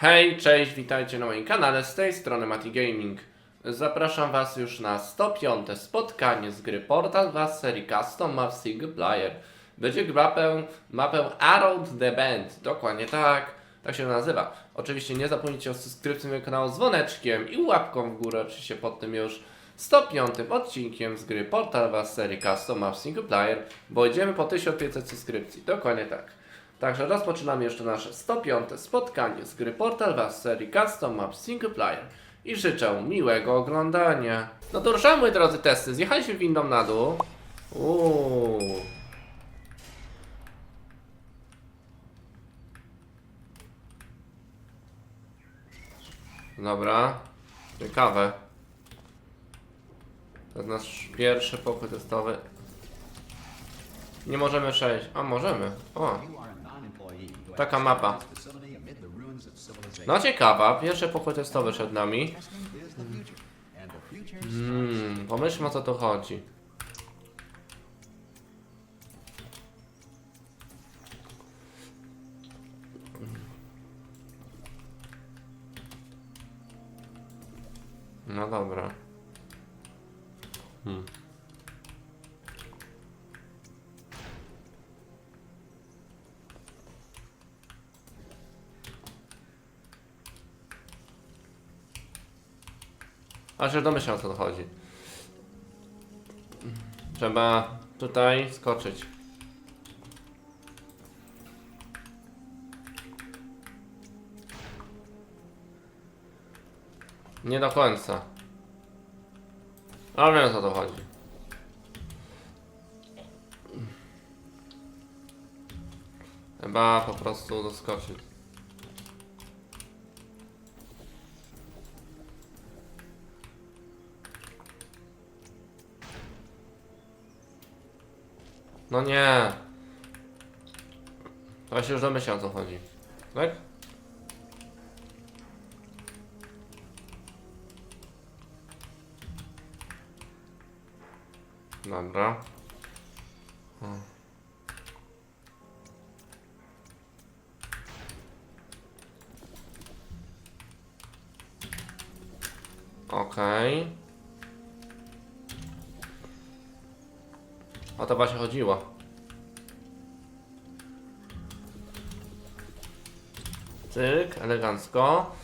Hej, cześć, witajcie na moim kanale, z tej strony Mati Gaming. Zapraszam Was już na 105 spotkanie z gry Portal 2 z serii Custom Map Single Player. Będzie mapę, mapę Around the Bend, dokładnie tak, tak się nazywa. Oczywiście nie zapomnijcie o subskrypcji mojego kanału dzwoneczkiem i łapką w górę, oczywiście pod tym już 105 odcinkiem z gry Portal 2 z serii Custom Map Single Player, bo idziemy po 1500 subskrypcji, dokładnie tak. Także rozpoczynamy jeszcze nasze 105 spotkanie z gry Portal Was serii Custom Map Single Player i życzę miłego oglądania. No to ruszamy moi drodzy testy, zjechaliśmy windą na dół. Uuu. Dobra, ciekawe. To jest nasz pierwszy pokój testowy. Nie możemy przejść. A możemy. O, Taka mapa. no ciekawa. Pierwszy pokój testowy przed nami. Hmm, pomyślmy o co tu chodzi. No dobra. Hmm. A się domyślam o co to chodzi. Trzeba tutaj skoczyć. Nie do końca. Ale wiem o co to chodzi. Chyba po prostu doskoczyć. No nie. To się już domyślam o co chodzi. Tak? Dobra. Hmm. Okej. O to właśnie chodziło. Cyk, elegancko.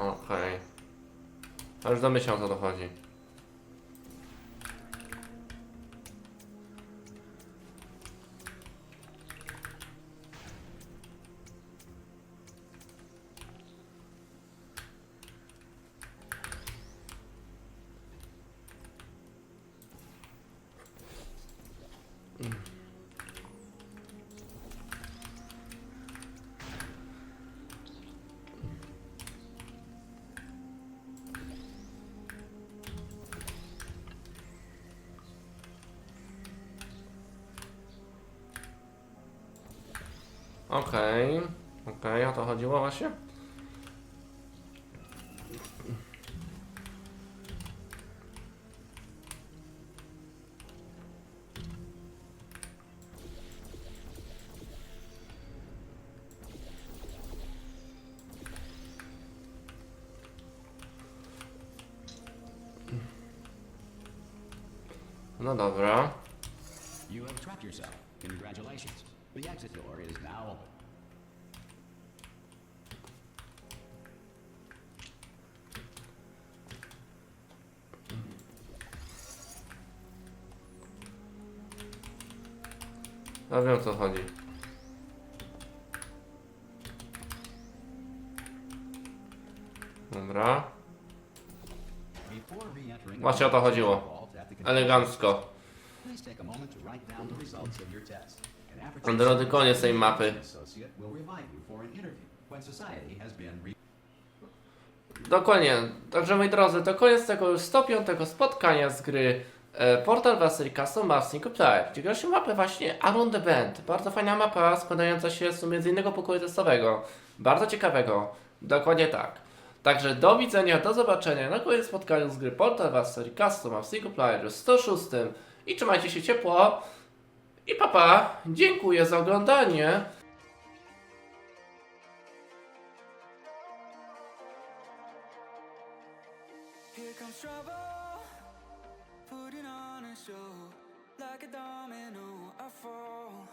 Okej. A już domyślam co to chodzi. Okej. Okej, o to chodziło właśnie? No dobra. You have trapped yourself. Congratulations. The exit door is now open. Ja wiem o co chodzi. Dobra. Właśnie o to chodziło. Elegancko. Drodzy koniec tej mapy. Dokładnie. Także moi drodzy, to koniec tego już 105 spotkania z gry Portal Wasery Custom ma single player, gdzie gra się mapę właśnie Around the Bend. Bardzo fajna mapa, składająca się z sumie z innego pokoju testowego. Bardzo ciekawego. Dokładnie tak. Także do widzenia, do zobaczenia na kolejnym spotkaniu z gry Portal Wasery Custom ma w single player 106. I trzymajcie się ciepło. I papa, dziękuję za oglądanie. On like a domino. I fall,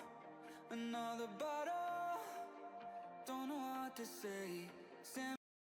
another bottle. Don't know what to say. Stand